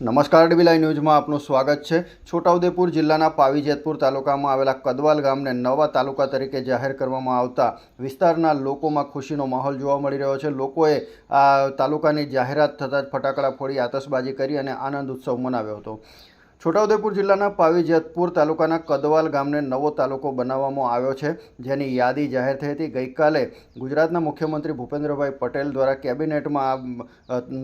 નમસ્કાર ડીબીલાઈ ન્યૂઝમાં આપનું સ્વાગત છે. છોટાઉદેપુર જિલ્લાના પાવી જેતપુર તાલુકામાં આવેલા કદવાલ ગામને નવા તાલુકા તરીકે જાહેર કરવામાં આવતા વિસ્તારના લોકોમાં ખુશીનો માહોલ જોવા મળી રહ્યો છે. લોકોએ આ તાલુકાની જાહેરાત થતાં જ ફટાકડા ફોડી આતશબાજી કરી અને આનંદ ઉત્સવ મનાવ્યો હતો. છોટાઉદેપુર જિલ્લાના પાવી જેતપુર તાલુકાના કદવાલ ગામને નવો તાલુકો બનાવવામાં આવ્યો છે. જેની યાદી જાહેર થઈ હતી. ગઈકાલે ગુજરાતના મુખ્યમંત્રી ભૂપેન્દ્રભાઈ પટેલ દ્વારા કેબિનેટમાં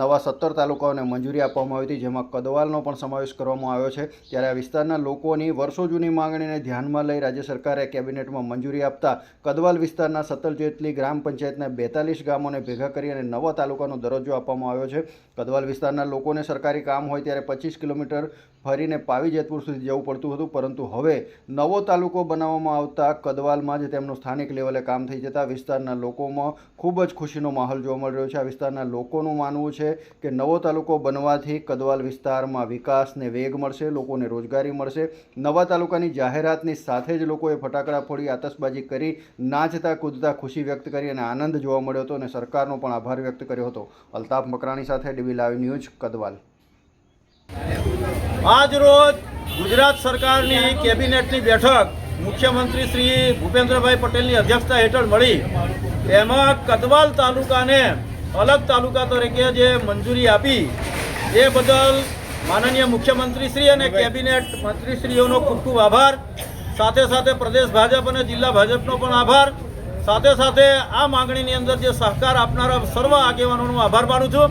નવા સત્તર તાલુકાઓને મંજૂરી આપવામાં આવી હતી, જેમાં કદવાલનો પણ સમાવેશ કરવામાં આવ્યો છે. ત્યારે આ વિસ્તારના લોકોની વર્ષો જૂની માંગણીને ધ્યાનમાં લઈ રાજ્ય સરકારે કેબિનેટમાં મંજૂરી આપતા કદવાલ વિસ્તારના સત્તર જેટલી ગ્રામ પંચાયતના બેતાલીસ ગામોને ભેગા કરી અને નવા તાલુકાનો દરજ્જો આપવામાં આવ્યો છે. કદવાલ વિસ્તારના લોકોને સરકારી કામ હોય ત્યારે પચીસ કિલોમીટર ફરીને પાવી જેતપુર સુધી જવું પડતું હતું, પરંતુ હવે નવો તાલુકો બનાવવામાં આવતા કદવાલમાં જ તેમનું સ્થાનિક લેવલે કામ થઈ જતા વિસ્તારના લોકોમાં ખૂબ જ ખુશીનો માહોલ જોવા મળી રહ્યો છે. આ વિસ્તારના લોકોનું માનવું છે કે નવો તાલુકો બનવાથી કદવાલ વિસ્તારમાં વિકાસને વેગ મળશે, લોકોને રોજગારી મળશે. નવા તાલુકાની જાહેરાતની સાથે જ લોકોએ ફટાકડા ફોડી આતશબાજી કરી, નાચતા, કૂદતા ખુશી વ્યક્ત કરી અને આનંદ જોવા મળ્યો હતો અને સરકારનો પણ આભાર વ્યક્ત કર્યો હતો. અલ્તાફ મકરાણી સાથે ડીબી લાઈવ ન્યૂઝ, કદવાલ. આજ રોજ ગુજરાત સરકારની કેબિનેટની બેઠક મુખ્યમંત્રી શ્રી ભૂપેન્દ્રભાઈ પટેલની અધ્યક્ષતા હેઠળ મળી. એમાં કદવાલ તાલુકાને અલગ તાલુકા તરીકે જે મંજૂરી આપી, એ બદલ માનનીય મુખ્યમંત્રી શ્રી અને કેબિનેટ મંત્રીશ્રીઓનો ખૂબ ખૂબ આભાર. સાથે સાથે પ્રદેશ ભાજપ અને જિલ્લા ભાજપનો પણ આભાર. સાથે સાથે આ માંગણીની અંદર જે સહકાર આપનારા સર્વ આગેવાનોનો આભાર માનું છું.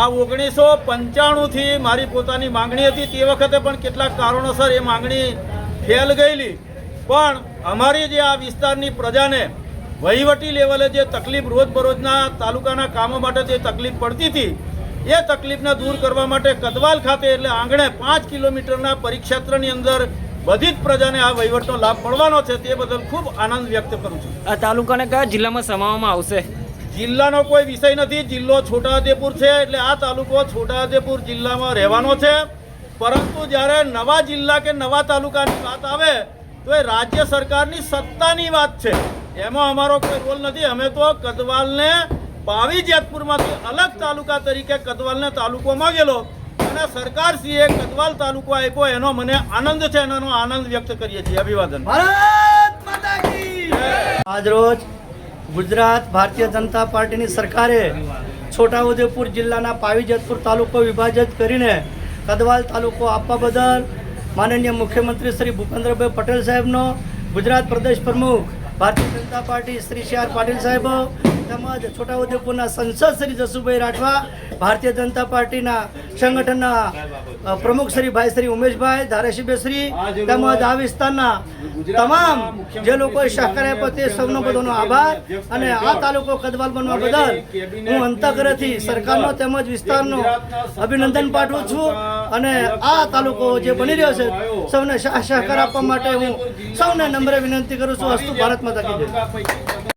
આ ઓગણીસો પંચાણુંથી મારી પોતાની માંગણી હતી તે વખતે પણ કેટલાક કારણોસર એ માંગણી ફેલ ગયેલી. પણ અમારી જે આ વિસ્તારની પ્રજાને વહીવટી લેવલે જે તકલીફ રોજબરોજના તાલુકાના કામો માટે જે તકલીફ પડતી હતી, એ તકલીફને દૂર કરવા માટે કદવાલ ખાતે એટલે આંગણે પાંચ કિલોમીટરના પરિક્ષેત્રની અંદર બધી જ પ્રજાને આ વહીવટનો લાભ મળવાનો છે તે બદલ ખૂબ આનંદ વ્યક્ત કરું છું. આ તાલુકાને કયા જિલ્લામાં સમાવવામાં આવશે? જિલ્લાનો કોઈ વિષય નથી. જિલ્લો છોટાઉદેપુર છે એટલે આ તાલુકો છોટાઉદેપુર જિલ્લામાં રહેવાનો છે. પરંતુ જ્યારે નવા જિલ્લા કે નવા તાલુકાની વાત આવે તો એ રાજ્ય સરકારની સત્તાની વાત છે. એમાં અમારો કોઈ રોલ નથી. અમે તો કદવાલને બાવી જેતપુરમાંથી અલગ તાલુકા તરીકે કદવાલને તાલુકો માંગેલો અને સરકારશ્રીએ કદવાલ તાલુકો આપ્યો એનો મને આનંદ છે એનો આનંદ વ્યક્ત કરીએ છીએ. અભિવાદન. આજરોજ ગુજરાત ભારતીય જનતા પાર્ટીની સરકારે છોટાઉદેપુર જિલ્લાના પાવીજતપુર તાલુકો વિભાજિત કરીને કદવાલ તાલુકો આપવા બદલ માનનીય મુખ્યમંત્રી શ્રી ભૂપેન્દ્રભાઈ પટેલ સાહેબનો ગુજરાત પ્રદેશ પ્રમુખ Bharatiya Janata party Shri C R Patil સાહેબ, તેમજ છોટાઉદેપુરના સંસદ શ્રી જસુભાઈ રાઠવા, ભારતીય જનતા પાર્ટીના સંગઠનના પ્રમુખ શ્રી ભાઈ શ્રી ઉમેશભાઈ, ધારાસભ્ય તેમજ આ વિસ્તારના તમામ જે લોકોએ સહકાર આપ્યો તે સૌનો બધાનો આભાર. અને આ તાલુકો કદવાલ બનવા બદલ હું અંતઃગ્રહથી સરકારનો તેમજ વિસ્તારનો અભિનંદન પાઠવું છું. અને આ તાલુકો જે બની રહ્યો છે, સૌને સહ- સહકાર આપવા માટે હું સૌને નમ્ર વિનંતી કરું છું. અસ્તુ ભારત पता किती